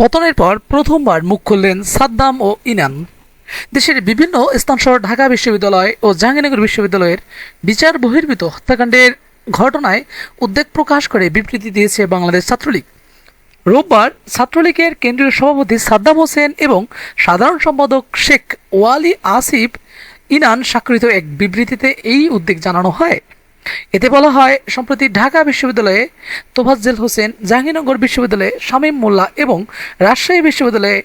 পতনের পর প্রথমবার মুখ খুললেন সাদ্দাম ও ইনান দেশের বিভিন্ন স্থানসহ ঢাকা বিশ্ববিদ্যালয় ও জাহাঙ্গীরনগর বিশ্ববিদ্যালয়ের বিচার বহির্ভূত হত্যাকাণ্ডের ঘটনায় উদ্বেগ প্রকাশ করে বিবৃতি দিয়েছে বাংলাদেশ ছাত্রলীগ। রোববার ছাত্রলীগের কেন্দ্রীয় সভাপতি সাদ্দাম হোসেন এবং সাধারণ সম্পাদক শেখ ওয়ালি আসিফ ইনান স্বাক্ষরিত এক বিবৃতিতে এই উদ্বেগ জানানো হয়। এতে বলা হয়, সম্প্রতি ঢাকা বিশ্ববিদ্যালয়ে তোফাজ্জেল হোসেন, জাহাঙ্গীরনগর বিশ্ববিদ্যালয়ে শামীম মোল্লা এবং রাজশাহী বিশ্ববিদ্যালয়ে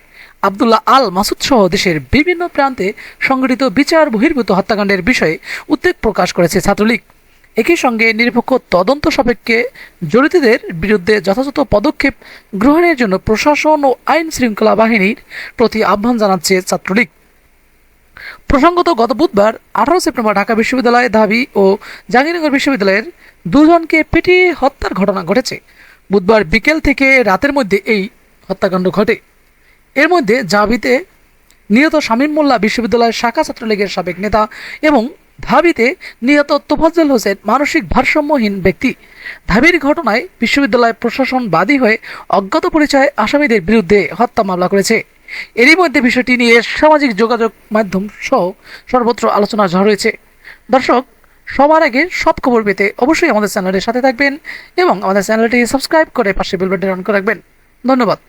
আবদুল্লাহ আল মাসুদ সহ দেশের বিভিন্ন প্রান্তে সংঘটিত বিচার বহির্ভূত হত্যাকাণ্ডের বিষয়ে উদ্বেগ প্রকাশ করেছে ছাত্রলীগ। একই সঙ্গে নিরপেক্ষ তদন্ত সাপেক্ষে জড়িতদের বিরুদ্ধে যথাযথ পদক্ষেপ গ্রহণের জন্য প্রশাসন ও আইন শৃঙ্খলা বাহিনীর প্রতি আহ্বান জানাচ্ছে ছাত্রলীগ। প্রসঙ্গত গত বুধবার, আঠারো সেপ্টেম্বর ঢাকা বিশ্ববিদ্যালয় দাবি ও জাহাঙ্গীরনগর বিশ্ববিদ্যালয়ের দুজনকে পিটিয়ে হত্যার ঘটনা ঘটেছে। বুধবার বিকেল থেকে রাতের মধ্যে এই হত্যাকাণ্ড ঘটে। এর মধ্যে জাবিতে নিহত শামীম মোল্লা বিশ্ববিদ্যালয়ের শাখা ছাত্রলীগের সাবেক নেতা এবং ধাবিতে নিহত তোফাজ্জল হোসেন মানসিক ভারসাম্যহীন ব্যক্তি। ধাবির ঘটনায় বিশ্ববিদ্যালয় প্রশাসন বাদী হয়ে অজ্ঞাত পরিচয় আসামিদের বিরুদ্ধে হত্যা মামলা করেছে। এরই মধ্যে বিষয়টি নিয়ে সামাজিক যোগাযোগ মাধ্যম সহ সর্বত্র আলোচনা ঝড় হয়েছে দর্শক, সবার আগে সব খবর পেতে অবশ্যই আমাদের চ্যানেলের সাথে থাকবেন এবং আমাদের চ্যানেলটি সাবস্ক্রাইব করে পাশে বেল অন করে রাখবেন। ধন্যবাদ।